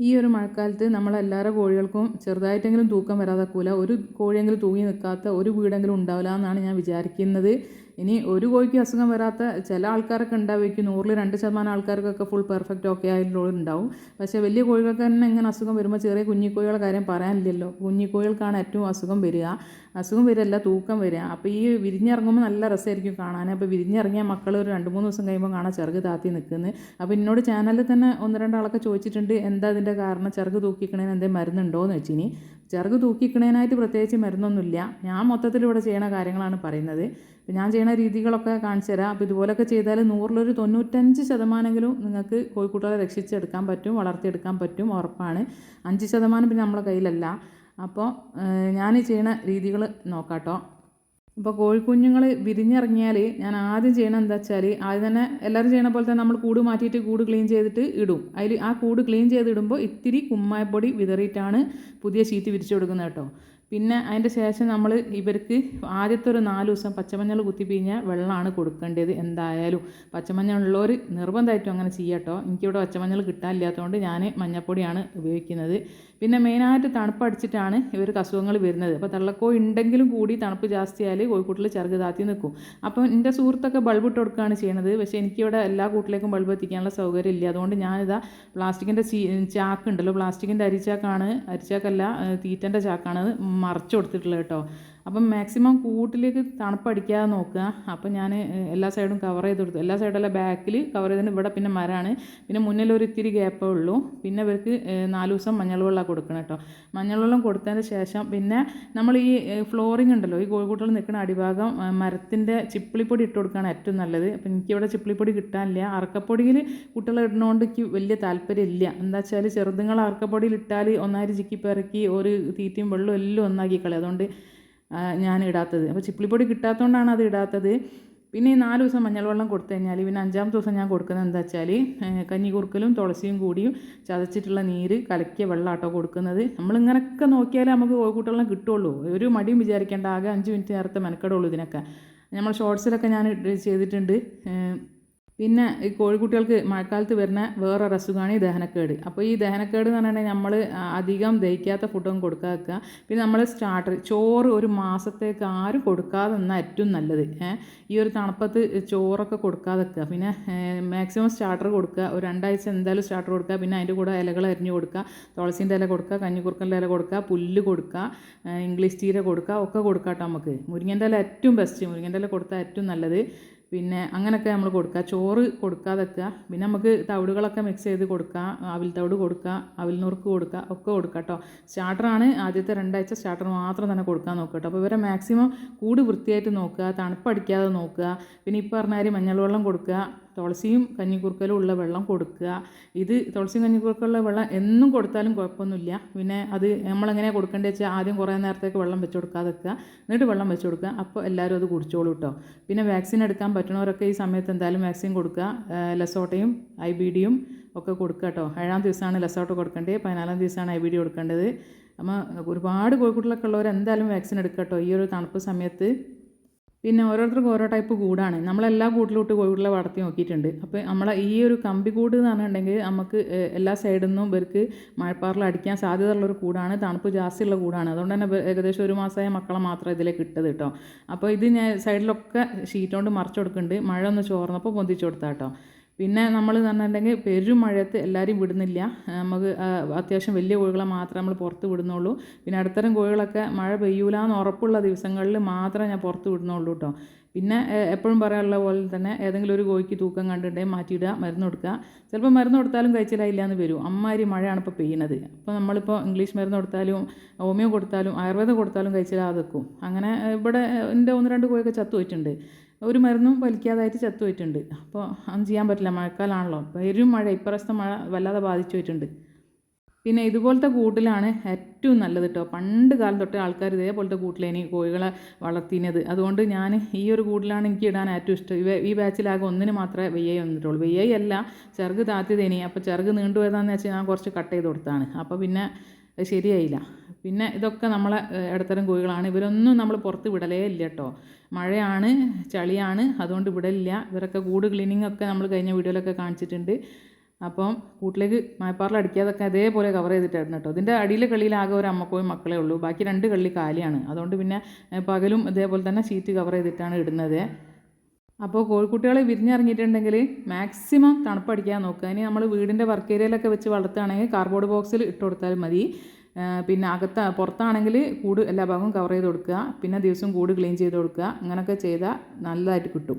ഈ ഒരു മഴക്കാലത്ത് നമ്മളെല്ലാവരുടെ കോഴികൾക്കും ചെറുതായിട്ടെങ്കിലും തൂക്കം വരാതാക്കൂല ഒരു കോഴിയെങ്കിലും തൂങ്ങി നിൽക്കാത്ത ഒരു വീടെങ്കിലും ഉണ്ടാവില്ല എന്നാണ് ഞാൻ വിചാരിക്കുന്നത്. ഇനി ഒരു കോഴിക്ക് അസുഖം വരാത്ത ചില ആൾക്കാരൊക്കെ ഉണ്ടാവുമായിരിക്കും. നൂറിൽ രണ്ട് ശതമാനം ആൾക്കാർക്കൊക്കെ ഫുൾ പെർഫെക്റ്റ് ഓക്കെ ആയിട്ടുള്ളവരുണ്ടാവും. പക്ഷേ വലിയ കോഴികൾക്ക് തന്നെ ഇങ്ങനെ അസുഖം വരുമ്പോൾ ചെറിയ കുഞ്ഞിക്കോഴികളുടെ കാര്യം പറയാനില്ലല്ലോ. കുഞ്ഞിക്കോഴികൾക്കാണ് ഏറ്റവും അസുഖം വരിക. അസുഖം വരില്ല തൂക്കം വരിക. അപ്പോൾ ഈ വിരിഞ്ഞിറങ്ങുമ്പോൾ നല്ല രസമായിരിക്കും കാണാൻ അപ്പോൾ വിരിഞ്ഞിറങ്ങിയ മക്കൾ ഒരു രണ്ട് മൂന്ന് ദിവസം കഴിയുമ്പോൾ കാണാൻ ചെറുക് താത്തി നിൽക്കുന്നത് അപ്പോൾ എന്നോട് ചാനലിൽ തന്നെ ഒന്ന് രണ്ടാളൊക്കെ ചോദിച്ചിട്ടുണ്ട് എന്താ അതിന്റെ കാരണം? ചെറുക് തൂക്കിക്കണേന് എന്തെങ്കിലും മരുന്നുണ്ടോ എന്ന് വെച്ചിനി ചെറുക് തൂക്കിക്കണേനായിട്ട് പ്രത്യേകിച്ച് മരുന്നൊന്നുമില്ല. ഞാൻ മൊത്തത്തിൽ ഇവിടെ ചെയ്യണ കാര്യങ്ങളാണ് പറയുന്നത്. ഞാൻ ചെയ്യണ രീതികളൊക്കെ കാണിച്ചു തരാം. അപ്പോൾ ഇതുപോലൊക്കെ ചെയ്താൽ നൂറിലൊരു തൊണ്ണൂറ്റഞ്ച് ശതമാനമെങ്കിലും നിങ്ങൾക്ക് കോഴിക്കുട്ടികളെ രക്ഷിച്ചെടുക്കാൻ പറ്റും വളർത്തിയെടുക്കാൻ പറ്റും ഉറപ്പാണ്. അഞ്ച് ശതമാനം പിന്നെ നമ്മളെ കയ്യിലല്ല. അപ്പോൾ ഞാൻ ചെയ്യണ രീതികൾ നോക്കാട്ടോ. ഇപ്പോൾ കോഴിക്കുഞ്ഞുങ്ങൾ വിരിഞ്ഞിറങ്ങിയാൽ ഞാൻ ആദ്യം ചെയ്യണം എന്താ വെച്ചാൽ ആദ്യം തന്നെ എല്ലാവരും ചെയ്യണ പോലെ തന്നെ നമ്മൾ കൂട് മാറ്റിയിട്ട് കൂട് ക്ലീൻ ചെയ്തിട്ട് ഇടും. അതിൽ ആ കൂട് ക്ലീൻ ചെയ്തിടുമ്പോൾ ഇത്തിരി കുമ്മായപ്പൊടി വിതറിയിട്ടാണ് പുതിയ ഷീറ്റ് വിരിച്ചു കൊടുക്കുന്നത് കേട്ടോ. പിന്നെ അതിന്റെ ശേഷം നമ്മൾ ഇവർക്ക് ആദ്യത്തെ ഒരു നാല് ദിവസം പച്ചമഞ്ഞൾ കുത്തിപ്പിഴിഞ്ഞ വെള്ളമാണ് കൊടുക്കേണ്ടത് എന്തായാലും. പച്ചമഞ്ഞൾ ഉള്ളവർ നിർബന്ധമായിട്ടും അങ്ങനെ ചെയ്യട്ടോ എനിക്കിവിടെ പച്ചമഞ്ഞൾ കിട്ടാനില്ലാത്തതുകൊണ്ട് ഞാൻ മഞ്ഞപ്പൊടിയാണ് ഉപയോഗിക്കുന്നത്. പിന്നെ മെയിനായിട്ട് തണുപ്പ് അടിച്ചിട്ടാണ് ഇവർക്ക് അസുഖങ്ങൾ വരുന്നത്. അപ്പോൾ തള്ളക്കോഴി ഉണ്ടെങ്കിലും കൂടി തണുപ്പ് ജാസ്തിയാൽ കോഴിക്കൂട്ടിൽ ചെറുക് താത്തി നിൽക്കും. അപ്പോൾ എന്റെ സുഹൃത്തൊക്കെ ബൾബ് ഇട്ട് കൊടുക്കുകയാണ് ചെയ്യണത് പക്ഷേ എനിക്കിവിടെ എല്ലാ കൂട്ടിലേക്കും ബൾബ് എത്തിക്കാനുള്ള സൗകര്യം ഇല്ല. അതുകൊണ്ട് ഞാനിതാ പ്ലാസ്റ്റിക്കിന്റെ ചാക്കുണ്ടല്ലോ പ്ലാസ്റ്റിക്കിന്റെ അരിച്ചാക്കാണ്. അരിച്ചാക്കല്ല തീറ്റന്റെ ചാക്കാണ്. മറച്ചു കൊടുത്തിട്ടുള്ളത് കേട്ടോ. അപ്പം മാക്സിമം കൂട്ടിലേക്ക് തണുപ്പടിക്കാതെ നോക്കുക. അപ്പം ഞാൻ എല്ലാ സൈഡും കവർ ചെയ്ത് കൊടുത്തു. എല്ലാ സൈഡല്ല ബാക്കിൽ കവർ ചെയ്തതിന് ഇവിടെ പിന്നെ മരമാണ്. പിന്നെ മുന്നിൽ ഒരു ഇത്തിരി ഗ്യാപ്പേ ഉള്ളൂ. പിന്നെ ഇവർക്ക് നാല് ദിവസം മഞ്ഞൾ വെള്ളം കൊടുക്കണം കേട്ടോ. മഞ്ഞൾ വെള്ളം കൊടുത്തതിന് ശേഷം പിന്നെ നമ്മൾ ഈ ഫ്ലോറിങ് ഉണ്ടല്ലോ ഈ കോഴിക്കൂട്ടുകൾ നിൽക്കുന്ന അടിഭാഗം മരത്തിന്റെ ചിപ്പിളിപ്പൊടി ഇട്ട് കൊടുക്കുകയാണ് ഏറ്റവും നല്ലത്. അപ്പം എനിക്കിവിടെ ചിപ്പിളിപ്പൊടി കിട്ടാനില്ല. അറക്കപ്പൊടിയിൽ കുട്ടികളെ ഇടുന്നതുകൊണ്ട് എനിക്ക് വലിയ താല്പര്യമില്ല എന്താ വെച്ചാൽ ചെറുതുങ്ങൾ അറക്കപ്പൊടിയിൽ ഇട്ടാൽ ഒന്നായിരം ചിക്കി പിറക്കി ഒരു തീറ്റയും വെള്ളവും എല്ലാം ഒന്നാക്കി കളയും. അതുകൊണ്ട് ഞാൻ ഇടാത്തത് അപ്പോൾ ചിപ്പിളിപ്പൊടി കിട്ടാത്തതുകൊണ്ടാണ് അത് ഇടാത്തത്. പിന്നെ ഈ നാല് ദിവസം മഞ്ഞൾ വെള്ളം കൊടുത്തു കഴിഞ്ഞാൽ പിന്നെ അഞ്ചാമത്തെ ദിവസം ഞാൻ കൊടുക്കുന്നത് എന്താ വെച്ചാൽ കഞ്ഞിക്കുറുക്കലും തുളസിയും കൂടിയും ചതച്ചിട്ടുള്ള നീര് കലക്കിയ വെള്ളമാട്ടോ കൊടുക്കുന്നത്. നമ്മളിങ്ങനെയൊക്കെ നോക്കിയാലേ നമുക്ക് കോഴിക്കൂട്ടെല്ലാം കിട്ടുള്ളൂ. ഒരു മടിയും വിചാരിക്കേണ്ട ആകെ അഞ്ച് മിനിറ്റ് നേരത്തെ മെനക്കെടുള്ളൂ ഇതിനൊക്കെ. നമ്മൾ ഷോർട്സിലൊക്കെ ഞാൻ ചെയ്തിട്ടുണ്ട്. പിന്നെ ഈ കോഴിക്കുട്ടികൾക്ക് മഴക്കാലത്ത് വരുന്ന വേറൊരു അസുഖമാണ് ഈ ദഹനക്കേട്. അപ്പോൾ ഈ ദഹനക്കേട് എന്ന് പറഞ്ഞിട്ടുണ്ടെങ്കിൽ നമ്മൾ അധികം ദഹിക്കാത്ത ഫുഡൊന്നും കൊടുക്കാതെ വെക്കുക പിന്നെ നമ്മൾ സ്റ്റാർട്ടർ ചോറ് ഒരു മാസത്തേക്ക് ആരും കൊടുക്കാതെ നിന്നാൽ ഏറ്റവും നല്ലത്. ഈ ഒരു തണുപ്പത്ത് ചോറൊക്കെ കൊടുക്കാതെ വെക്കുക പിന്നെ മാക്സിമം സ്റ്റാർട്ടർ കൊടുക്കുക. ഒരു രണ്ടാഴ്ച എന്തായാലും സ്റ്റാർട്ടർ കൊടുക്കുക. പിന്നെ അതിന്റെ കൂടെ ഇലകൾ അരിഞ്ഞു കൊടുക്കുക. തുളസീന്റെ ഇല കൊടുക്കുക. കഞ്ഞിക്കുറുക്കന്റെ ഇല കൊടുക്കുക. പുല്ല് കൊടുക്കുക. ഇംഗ്ലീഷ് ചീര കൊടുക്കുക. ഒക്കെ കൊടുക്കാം കേട്ടോ നമുക്ക്. മുരിങ്ങന്റെ ഇല ഏറ്റവും ബെസ്റ്റ് മുരിങ്ങന്റെ ഇല കൊടുത്താൽ ഏറ്റവും നല്ലത്. പിന്നെ അങ്ങനെയൊക്കെ നമ്മൾ കൊടുക്കുക. ചോറ് കൊടുക്കാതെ വെക്കുക പിന്നെ നമുക്ക് തവിടുകളൊക്കെ മിക്സ് ചെയ്ത് കൊടുക്കുക. അവിൽ തവിട് കൊടുക്കുക. അവിൽ നുറുക്ക് കൊടുക്കുക. ഒക്കെ കൊടുക്കുക കേട്ടോ. സ്റ്റാർട്ടറാണ് ആദ്യത്തെ രണ്ടാഴ്ച സ്റ്റാർട്ടർ മാത്രം തന്നെ കൊടുക്കാൻ നോക്കുക കേട്ടോ. അപ്പോൾ ഇവരെ മാക്സിമം കൂട് വൃത്തിയായിട്ട് നോക്കുക. തണുപ്പടിക്കാതെ നോക്കുക. പിന്നെ ഇപ്പോൾ പറഞ്ഞാൽ മഞ്ഞൾ വെള്ളം കൊടുക്കുക. തുളസിയും കഞ്ഞിക്കുറുക്കലും ഉള്ള വെള്ളം കൊടുക്കുക. ഇത് തുളസിയും കഞ്ഞിക്കുറുക്കലുള്ള വെള്ളം എന്നും കൊടുത്താലും കുഴപ്പമൊന്നുമില്ല. പിന്നെ അത് നമ്മളെങ്ങനെയാണ് കൊടുക്കേണ്ടത് വെച്ചാൽ ആദ്യം കുറേ നേരത്തേക്ക് വെള്ളം വെച്ച് കൊടുക്കാതെ വെക്കുക. എന്നിട്ട് വെള്ളം വെച്ച് കൊടുക്കുക. അപ്പോൾ എല്ലാവരും അത് കുടിച്ചോളൂ കേട്ടോ പിന്നെ വാക്സിൻ എടുക്കാൻ പറ്റുന്നവരൊക്കെ ഈ സമയത്ത് എന്തായാലും വാക്സിൻ കൊടുക്കുക. ലെസോട്ടയും ഐ ബി ഡിയും ഒക്കെ കൊടുക്കുക കേട്ടോ ഏഴാം ദിവസമാണ് ലെസോട്ട കൊടുക്കേണ്ടത്. പതിനാലാം ദിവസമാണ് ഐ ബി ഡി കൊടുക്കേണ്ടത്. അപ്പോൾ ഒരുപാട് കോഴിക്കുട്ടികളൊക്കെ ഉള്ളവർ എന്തായാലും വാക്സിൻ എടുക്കുക കേട്ടോ ഈ ഒരു തണുപ്പ് സമയത്ത് പിന്നെ ഓരോരുത്തർക്കും ഓരോ ടൈപ്പ് കൂടാണ്. നമ്മളെല്ലാ കൂട്ടിലോട്ട് കോഴികളെ വളർത്തി നോക്കിയിട്ടുണ്ട്. അപ്പോൾ നമ്മളെ ഈ ഒരു കമ്പി കൂട് എന്ന് പറഞ്ഞിട്ടുണ്ടെങ്കിൽ നമുക്ക് എല്ലാ സൈഡിൽ നിന്നും ഇവർക്ക് മഴപ്പാറിൽ അടിക്കാൻ സാധ്യതയുള്ളൊരു കൂടാണ്. തണുപ്പ് ജാസ്തിയുള്ള കൂടാണ്. അതുകൊണ്ട് തന്നെ ഏകദേശം ഒരു മാസമായ മക്കളെ മാത്രമേ ഇതിലേക്ക് ഇട്ടത് കേട്ടോ. അപ്പോൾ ഇത് ഞാൻ സൈഡിലൊക്കെ ഷീറ്റ് കൊണ്ട് മറച്ചു കൊടുക്കുന്നുണ്ട്. മഴ ഒന്ന് ചോർന്നപ്പോൾ പൊന്തിച്ചു കൊടുത്താൽ കേട്ടോ പിന്നെ നമ്മൾ എന്ന് പെരും മഴയത്ത് എല്ലാവരും വിടുന്നില്ല. നമുക്ക് അത്യാവശ്യം വലിയ കോഴികളെ മാത്രമേ നമ്മൾ പുറത്ത് വിടുന്നുള്ളൂ. പിന്നെ അടുത്തരം കോഴികളൊക്കെ മഴ പെയ്യൂല എന്ന് ഉറപ്പുള്ള ദിവസങ്ങളിൽ മാത്രമേ ഞാൻ പുറത്ത് വിടുന്നുള്ളൂ കേട്ടോ പിന്നെ എപ്പോഴും പറയാനുള്ള പോലെ തന്നെ ഏതെങ്കിലും ഒരു കോഴിക്ക് തൂക്കം കണ്ടിട്ടുണ്ടെങ്കിൽ മാറ്റിയിടുക മരുന്ന് കൊടുക്കുക. ചിലപ്പോൾ മരുന്ന് കൊടുത്താലും കഴിച്ചിലായില്ല എന്ന് വരും. അമ്മാരി മഴയാണ് ഇപ്പോൾ പെയ്യുന്നത് അപ്പോൾ നമ്മളിപ്പോൾ ഇംഗ്ലീഷ് മരുന്ന് കൊടുത്താലും ഹോമിയോ കൊടുത്താലും ആയുർവേദം കൊടുത്താലും കഴിച്ചിലാതെക്കും അങ്ങനെ ഇവിടെ എന്റെ ഒന്ന് രണ്ട് കോഴിയൊക്കെ ചത്തു പോയിട്ടുണ്ട്. ഒരു മരുന്നും വലിക്കാതായിട്ട് ചത്തുപോയിട്ടുണ്ട് അപ്പോൾ അത് ചെയ്യാൻ പറ്റില്ല. മഴക്കാലമാണല്ലോ പെരും മഴ ഇപ്രാവശ്യത്തെ മഴ വല്ലാതെ ബാധിച്ചു പോയിട്ടുണ്ട്. പിന്നെ ഇതുപോലത്തെ കൂട്ടിലാണ് ഏറ്റവും നല്ലത് കേട്ടോ. പണ്ട് കാലം തൊട്ടേ ആൾക്കാർ ഇതേപോലത്തെ കൂട്ടിലേനി കോഴികളെ വളർത്തിയത് അതുകൊണ്ട് ഞാൻ ഈ ഒരു കൂട്ടിലാണ് എനിക്ക് ഇടാൻ ഏറ്റവും ഇഷ്ടം. ഇവ ഈ ബാച്ചിലാകെ ഒന്നിന് മാത്രമേ വെയ്യായി വന്നിട്ടുള്ളൂ. വെയ്യായി അല്ല ചെറുക് താത്തിയതേനി. അപ്പോൾ ചെറുക് നീണ്ടുപോയതാണെന്ന് വെച്ചാൽ ഞാൻ കുറച്ച് കട്ട് ചെയ്ത് കൊടുത്താണ് അപ്പോൾ പിന്നെ ശരിയായില്ല. പിന്നെ ഇതൊക്കെ നമ്മളെ ഇടത്തരം കോഴികളാണ്. ഇവരൊന്നും നമ്മൾ പുറത്ത് വിടലേ ഇല്ല കേട്ടോ മഴയാണ് ചളിയാണ് അതുകൊണ്ട് വിടലില്ല. ഇവരൊക്കെ കൂട് ക്ലീനിങ് ഒക്കെ നമ്മൾ കഴിഞ്ഞ വീഡിയോയിലൊക്കെ കാണിച്ചിട്ടുണ്ട്. അപ്പം കൂട്ടിലേക്ക് മഴപ്പാറിൽ അടിക്കാതൊക്കെ അതേപോലെ കവർ ചെയ്തിട്ടായിരുന്നു കേട്ടോ ഇതിന്റെ അടിയിലെ കള്ളിയിൽ ആകെ ഒരു അമ്മക്കോയും മക്കളെ ഉള്ളൂ. ബാക്കി രണ്ട് കള്ളി കാലിയാണ്. അതുകൊണ്ട് പിന്നെ പകലും ഇതേപോലെ തന്നെ ഷീറ്റ് കവർ ചെയ്തിട്ടാണ് ഇടുന്നത്. അപ്പോൾ കോഴിക്കുട്ടികൾ വിരിഞ്ഞിറങ്ങിയിട്ടുണ്ടെങ്കിൽ മാക്സിമം തണുപ്പടിക്കാൻ നോക്കുക ഇനി നമ്മൾ വീടിന്റെ വർക്ക് ഏരിയയിലൊക്കെ വെച്ച് വളർത്തുകയാണെങ്കിൽ കാർബോർഡ് ബോക്സിൽ ഇട്ട് കൊടുത്താൽ മതി. പിന്നെ അകത്ത് പുറത്താണെങ്കിൽ കൂട് എല്ലാ ഭാഗവും കവർ ചെയ്ത് കൊടുക്കുക. പിന്നെ ദിവസവും കൂട് ക്ലീൻ ചെയ്ത് കൊടുക്കുക. അങ്ങനെയൊക്കെ ചെയ്താൽ നല്ലതായിട്ട് കിട്ടും.